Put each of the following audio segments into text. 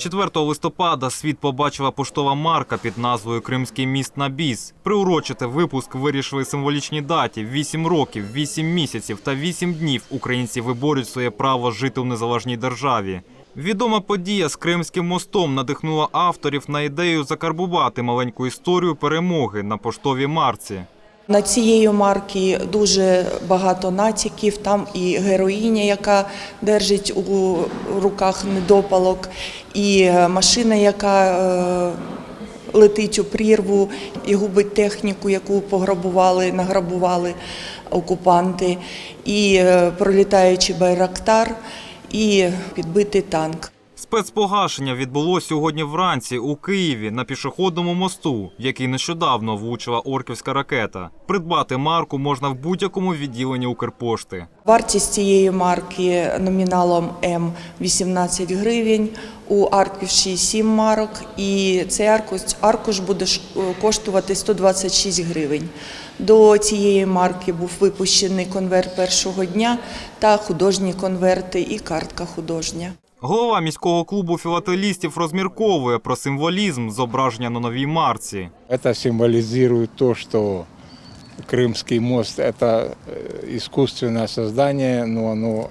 4 листопада світ побачила поштова марка під назвою Кримський міст на біс. Приурочити випуск вирішили символічній даті: 8 років, 8 місяців та 8 днів українці виборють своє право жити в незалежній державі. Відома подія з Кримським мостом надихнула авторів на ідею закарбувати маленьку історію перемоги на поштовій марці. На цієї марки дуже багато натяків. Там і героїня, яка держить у руках недопалок, і е, машина, яка е, летить у прірву і губить техніку, яку пограбували, награбували окупанти, і е, пролітаючий байрактар, і підбитий танк. Спецпогашення відбулося сьогодні вранці у Києві на пішохідному мосту, який нещодавно влучила орківська ракета. Придбати марку можна в будь-якому відділенні Укрпошти. Вартість цієї марки номіналом М 18 гривень, у аркуші 7 марок, і цей аркуш, аркуш буде ш- коштувати 126 гривень. До цієї марки був випущений конверт першого дня та художні конверти і картка художня. Голова міського клубу філателістів розмірковує про символізм зображення на новій марці. Это символизирует то, что Крымский мост – это э, искусственное создание, но оно,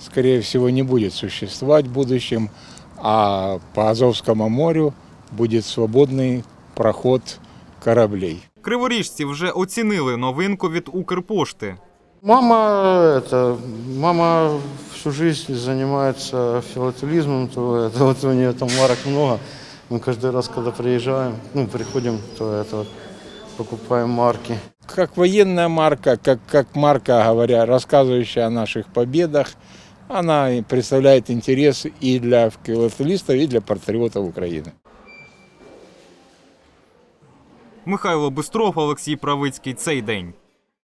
скорее всего, не будет существовать в будущем, а по Азовскому морю будет свободный проход кораблей. Криворіжці вже оцінили новинку від Укрпошти. Мама, это, мама всю жизнь занимается филателизмом, то это, вот у нее там марок много. Мы каждый раз, когда приезжаем, ну, приходим, то это вот, покупаем марки. Как военная марка, как, как марка, говоря, рассказывающая о наших победах, она и представляет интерес и для филателистов, и для патриотов Украины. Михайло Бистров, Олексій Правицький. Цей день.